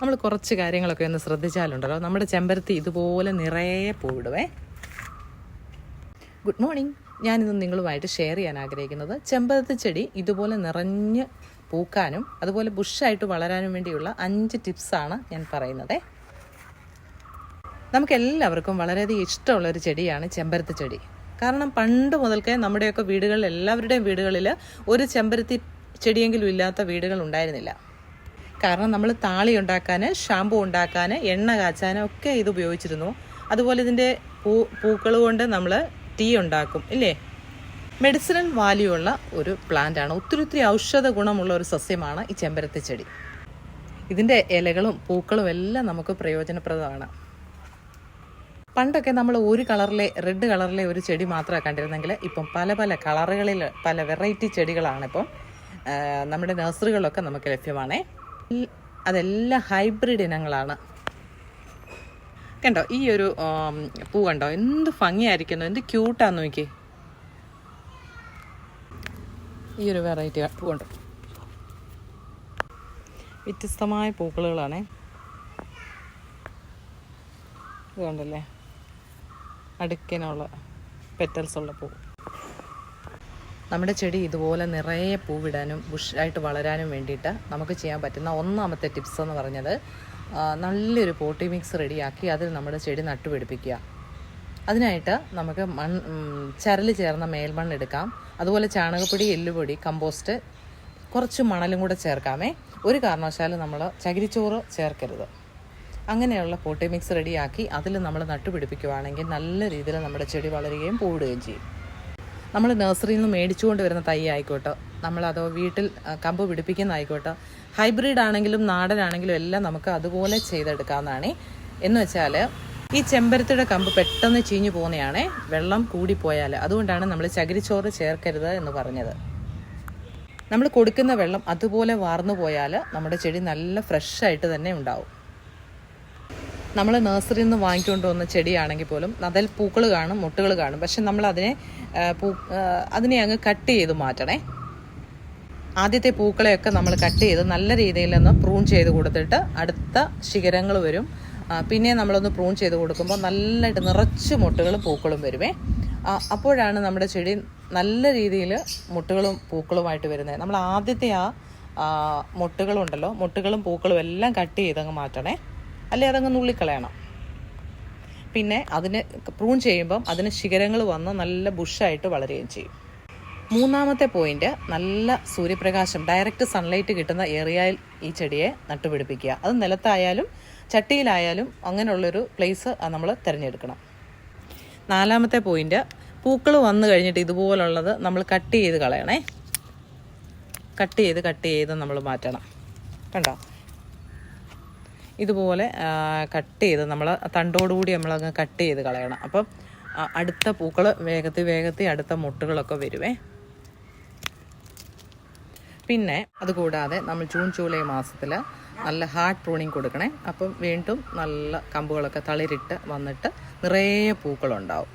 നമ്മൾ കുറച്ച് കാര്യങ്ങളൊക്കെ ഒന്ന് ശ്രദ്ധിച്ചാലുണ്ടല്ലോ. നമ്മുടെ ചെമ്പരത്തി ഇതുപോലെ നിറയെ പൂവിടുവേ. ഗുഡ് മോർണിംഗ് ഞാനിന്ന് നിങ്ങളുമായിട്ട് ഷെയർ ചെയ്യാൻ ആഗ്രഹിക്കുന്നത് ചെമ്പരത്തി ചെടി ഇതുപോലെ നിറഞ്ഞ് പൂക്കാനും അതുപോലെ ബുഷായിട്ട് വളരാനും വേണ്ടിയുള്ള അഞ്ച് ടിപ്സാണ് ഞാൻ പറയുന്നത്. നമുക്കെല്ലാവർക്കും വളരെയധികം ഇഷ്ടമുള്ളൊരു ചെടിയാണ് ചെമ്പരത്തി ചെടി. കാരണം പണ്ട് മുതൽക്കേ നമ്മുടെയൊക്കെ വീടുകളിൽ എല്ലാവരുടെയും വീടുകളിൽ ഒരു ചെമ്പരത്തി ചെടിയെങ്കിലും ഇല്ലാത്ത വീടുകൾ ഉണ്ടായിരുന്നില്ല. കാരണം നമ്മൾ താളി ഉണ്ടാക്കാൻ ഷാമ്പു ഉണ്ടാക്കാൻ എണ്ണ കാച്ചാൻ ഒക്കെ ഇത് ഉപയോഗിച്ചിരുന്നു. അതുപോലെ ഇതിന്റെ പൂ പൂക്കൾ കൊണ്ട് നമ്മൾ ടീ ഉണ്ടാക്കും ഇല്ലേ? മെഡിസിനൽ വാല്യൂ ഉള്ള ഒരു പ്ലാന്റ് ആണ്. ഒത്തിരി ഒത്തിരി ഔഷധ ഗുണമുള്ള ഒരു സസ്യമാണ് ഈ ചെമ്പരത്തി ചെടി. ഇതിന്റെ ഇലകളും പൂക്കളും എല്ലാം നമുക്ക് പ്രയോജനപ്രദമാണ്. പണ്ടൊക്കെ നമ്മൾ ഒരു കളറിലെ റെഡ് കളറിലെ ഒരു ചെടി മാത്രമേ കണ്ടിരുന്നെങ്കിൽ ഇപ്പം പല പല കളറുകളിൽ പല വെറൈറ്റി ചെടികളാണ് ഇപ്പം നമ്മുടെ നഴ്സറികളൊക്കെ നമുക്ക് ലഭ്യമാണേ. അതെല്ലാം ഹൈബ്രിഡ് ഇനങ്ങളാണ്. കണ്ടോ ഈ ഒരു പൂ കണ്ടോ? എന്ത് ഭംഗിയായിരിക്കുന്നു. എന്ത് ക്യൂട്ടാന്ന് നോക്കി ഈ ഒരു വെറൈറ്റി പൂ കണ്ടോ? വ്യത്യസ്തമായ പൂക്കളുകളാണേ. ഇത് കണ്ടല്ലേ? അടുക്കിനുള്ള പെറ്റൽസ് ഉള്ള പൂ. നമ്മുടെ ചെടി ഇതുപോലെ നിറയെ പൂവിടാനും ബുഷായിട്ട് വളരാനും വേണ്ടിയിട്ട് നമുക്ക് ചെയ്യാൻ പറ്റുന്ന ഒന്നാമത്തെ ടിപ്സ് എന്ന് പറഞ്ഞത് നല്ലൊരു പോട്ടി മിക്സ് റെഡിയാക്കി അതിൽ നമ്മുടെ ചെടി നട്ടുപിടിപ്പിക്കുക. അതിനായിട്ട് നമുക്ക് മൺ ചരൽ ചേർന്ന മേൽമണ്ണ് എടുക്കാം. അതുപോലെ ചാണകപ്പൊടി എല്ലുപൊടി കമ്പോസ്റ്റ് കുറച്ച് മണലും കൂടെ ചേർക്കാമേ. ഒരു കാരണവശാലും നമ്മൾ ചകിരിച്ചോറ് ചേർക്കരുത്. അങ്ങനെയുള്ള പോട്ടി മിക്സ് റെഡിയാക്കി അതിൽ നമ്മൾ നട്ടുപിടിപ്പിക്കുവാണെങ്കിൽ നല്ല രീതിയിൽ നമ്മുടെ ചെടി വളരുകയും പൂവിടുകയും ചെയ്യും. നമ്മൾ നഴ്സറിയിൽ നിന്ന് മേടിച്ചുകൊണ്ട് വരുന്ന തൈ ആയിക്കോട്ടെ നമ്മളതോ വീട്ടിൽ കമ്പ് പിടിപ്പിക്കുന്നതായിക്കോട്ടെ ഹൈബ്രിഡ് ആണെങ്കിലും നാടനാണെങ്കിലും എല്ലാം നമുക്ക് അതുപോലെ ചെയ്തെടുക്കാവുന്നതാണ്. എന്ന് വെച്ചാൽ ഈ ചെമ്പരത്തിയുടെ കമ്പ് പെട്ടെന്ന് ചീഞ്ഞു പോകുന്നതാണേ വെള്ളം കൂടിപ്പോയാൽ അതുകൊണ്ടാണ് നമ്മൾ ചകിരിച്ചോറ് ചേർക്കരുത് എന്ന് പറഞ്ഞത്. നമ്മൾ കൊടുക്കുന്ന വെള്ളം അതുപോലെ വാർന്നു പോയാൽ നമ്മുടെ ചെടി നല്ല ഫ്രഷായിട്ട് തന്നെ ഉണ്ടാവും. നമ്മൾ നഴ്സറിയിൽ നിന്ന് വാങ്ങിക്കൊണ്ട് വന്ന ചെടിയാണെങ്കിൽ പോലും അതിൽ പൂക്കൾ കാണും മുട്ടുകൾ കാണും. പക്ഷെ നമ്മൾ അതിനെ പൂ അതിനെ അങ്ങ് കട്ട് ചെയ്ത് മാറ്റണേ. ആദ്യത്തെ പൂക്കളെയൊക്കെ നമ്മൾ കട്ട് ചെയ്ത് നല്ല രീതിയിൽ ഒന്ന് പ്രൂൺ ചെയ്ത് കൊടുത്തിട്ട് അടുത്ത ശിഖരങ്ങൾ വരും. പിന്നെ നമ്മളൊന്ന് പ്രൂൺ ചെയ്ത് കൊടുക്കുമ്പോൾ നല്ലതായിട്ട് നിറച്ച് മുട്ടുകളും പൂക്കളും വരുമേ അപ്പോഴാണ് നമ്മുടെ ചെടി നല്ല രീതിയിൽ മുട്ടുകളും പൂക്കളുമായിട്ട് വരുന്നത്. നമ്മൾ ആദ്യത്തെ ആ മുട്ടുകളുണ്ടല്ലോ മുട്ടുകളും പൂക്കളും എല്ലാം കട്ട് ചെയ്തങ്ങ് മാറ്റണേ. അല്ലെ അതങ്ങ് നുള്ളിക്കളയണം. പിന്നെ അതിന് പ്രൂൺ ചെയ്യുമ്പം അതിന് ശിഖരങ്ങൾ വന്ന് നല്ല ബുഷായിട്ട് വളരുകയും ചെയ്യും. മൂന്നാമത്തെ പോയിന്റ് നല്ല സൂര്യപ്രകാശം ഡയറക്റ്റ് സൺലൈറ്റ് കിട്ടുന്ന ഏരിയയിൽ ഈ ചെടിയെ നട്ടുപിടിപ്പിക്കുക. അത് നിലത്തായാലും ചട്ടിയിലായാലും അങ്ങനെയുള്ളൊരു പ്ലേസ് നമ്മൾ തിരഞ്ഞെടുക്കണം. നാലാമത്തെ പോയിന്റ് പൂക്കൾ വന്നു കഴിഞ്ഞിട്ട് ഇതുപോലുള്ളത് നമ്മൾ കട്ട് ചെയ്ത് കളയണേ. കട്ട് ചെയ്ത് കട്ട് ചെയ്ത് നമ്മൾ മാറ്റണം. കണ്ടോ? ഇതുപോലെ കട്ട് ചെയ്ത് നമ്മൾ തണ്ടോടുകൂടി നമ്മളങ്ങ് കട്ട് ചെയ്ത് കളയണം. അപ്പം അടുത്ത പൂക്കൾ വേഗത്തിൽ വേഗത്തിൽ അടുത്ത മുട്ടുകളൊക്കെ വരുവേ. പിന്നെ അതുകൂടാതെ നമ്മൾ ജൂൺ ജൂലൈ മാസത്തിൽ നല്ല ഹാർഡ് പ്രൂണിങ് കൊടുക്കണേ. അപ്പം വീണ്ടും നല്ല കമ്പുകളൊക്കെ തളിരിട്ട് വന്നിട്ട് നിറയെ പൂക്കളുണ്ടാവും.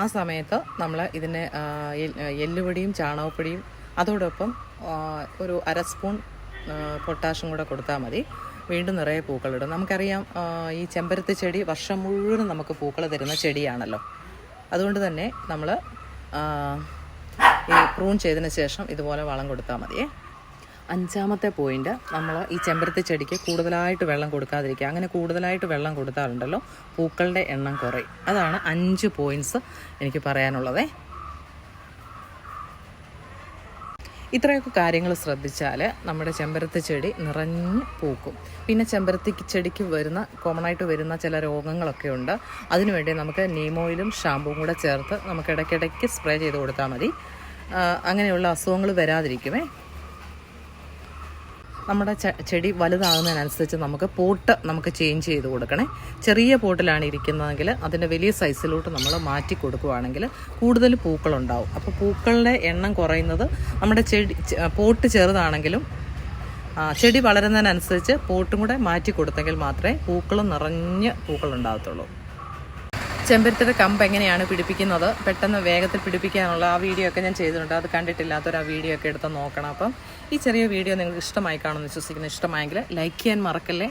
ആ സമയത്ത് നമ്മൾ ഇതിനെ എല്ലുപൊടിയും ചാണകപ്പൊടിയും അതോടൊപ്പം ഒരു അര സ്പൂൺ പൊട്ടാഷും കൂടെ കൊടുത്താൽ മതി. വീണ്ടും നിറയെ പൂക്കളിടും നമുക്കറിയാം ഈ ചെമ്പരത്തി ചെടി വർഷം മുഴുവനും നമുക്ക് പൂക്കൾ തരുന്ന ചെടിയാണല്ലോ. അതുകൊണ്ട് തന്നെ നമ്മൾ ഈ പ്രൂൺ ചെയ്തതിന് ശേഷം ഇതുപോലെ വളം കൊടുത്താൽ മതിയേ. അഞ്ചാമത്തെ പോയിന്റ് നമ്മൾ ഈ ചെമ്പരത്തി ചെടിക്ക് കൂടുതലായിട്ട് വെള്ളം കൊടുക്കാതിരിക്കുക. അങ്ങനെ കൂടുതലായിട്ട് വെള്ളം കൊടുത്താലുണ്ടല്ലോ പൂക്കളുടെ എണ്ണം കുറയും. അതാണ് അഞ്ച് പോയിന്റ്സ് എനിക്ക് പറയാനുള്ളതേ. ഇത്രയൊക്കെ കാര്യങ്ങൾ ശ്രദ്ധിച്ചാൽ നമ്മുടെ ചെമ്പരത്തി ചെടി നിറഞ്ഞ് പൂക്കും. പിന്നെ ചെമ്പരത്തി ചെടിക്ക് വരുന്ന കോമൺ ആയിട്ട് വരുന്ന ചില രോഗങ്ങളൊക്കെ ഉണ്ട്. അതിനുവേണ്ടി നമുക്ക് നീമോയിലും ഷാമ്പുവും കൂടെ ചേർത്ത് നമുക്ക് ഇടയ്ക്കിടയ്ക്ക് സ്പ്രേ ചെയ്ത് കൊടുത്താൽ മതി. അങ്ങനെയുള്ള അസുഖങ്ങൾ വരാതിരിക്കുമേ. നമ്മുടെ ചെടി വലുതാകുന്നതിനനുസരിച്ച് നമുക്ക് പോട്ട് നമുക്ക് ചേഞ്ച് ചെയ്ത് കൊടുക്കണേ. ചെറിയ പോട്ടിലാണ് ഇരിക്കുന്നതെങ്കിൽ അതിന്റെ വലിയ സൈസിലോട്ട് നമ്മൾ മാറ്റി കൊടുക്കുകയാണെങ്കിൽ കൂടുതൽ പൂക്കളുണ്ടാവും. അപ്പോൾ പൂക്കളുടെ എണ്ണം കുറയുന്നത് നമ്മുടെ ചെടി പോട്ട് ചെറുതാണെങ്കിലും ചെടി വളരുന്നതിനനുസരിച്ച് പോട്ടും കൂടെ മാറ്റി കൊടുത്തെങ്കിൽ മാത്രമേ പൂക്കളും നിറഞ്ഞ് പൂക്കളുണ്ടാകത്തുള്ളൂ. ചെമ്പരത്തിയുടെ കമ്പ് എങ്ങനെയാണ് പിടിപ്പിക്കുന്നത്? പെട്ടെന്ന് വേഗത്തിൽ പിടിപ്പിക്കാനുള്ള ആ വീഡിയോ ഒക്കെ ഞാൻ ചെയ്തിട്ടുണ്ട്. അത് കണ്ടിട്ടില്ലാത്തൊരു ആ വീഡിയോ ഒക്കെ എടുത്ത് നോക്കണം. അപ്പം ഈ ചെറിയ വീഡിയോ നിങ്ങൾക്ക് ഇഷ്ടമായി കാണുമെന്ന് വിശ്വസിക്കുന്നു. ഇഷ്ടമായെങ്കിൽ ലൈക്ക് ചെയ്യാൻ മറക്കല്ലേ?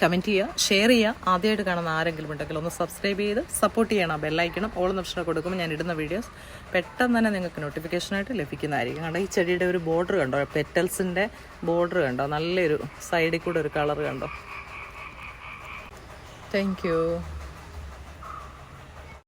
കമന്റ് ചെയ്യുക ഷെയർ ചെയ്യുക. ആദ്യമായിട്ട് കാണുന്ന ആരെങ്കിലും ഉണ്ടെങ്കിൽ ഒന്ന് സബ്സ്ക്രൈബ് ചെയ്ത് സപ്പോർട്ട് ചെയ്യണം. ബെല്ലൈക്കണം ഓൾ നിമിഷം കൊടുക്കുമ്പോൾ ഞാൻ ഇടുന്ന വീഡിയോസ് പെട്ടെന്ന് തന്നെ നിങ്ങൾക്ക് നോട്ടിഫിക്കേഷനായിട്ട് ലഭിക്കുന്നതായിരിക്കും. കാരണം ഈ ചെടിയുടെ ഒരു ബോർഡർ കണ്ടോ? പെറ്റൽസിന്റെ ബോർഡർ കണ്ടോ? നല്ലൊരു സൈഡിൽ കൂടെ ഒരു കളർ കണ്ടോ? താങ്ക്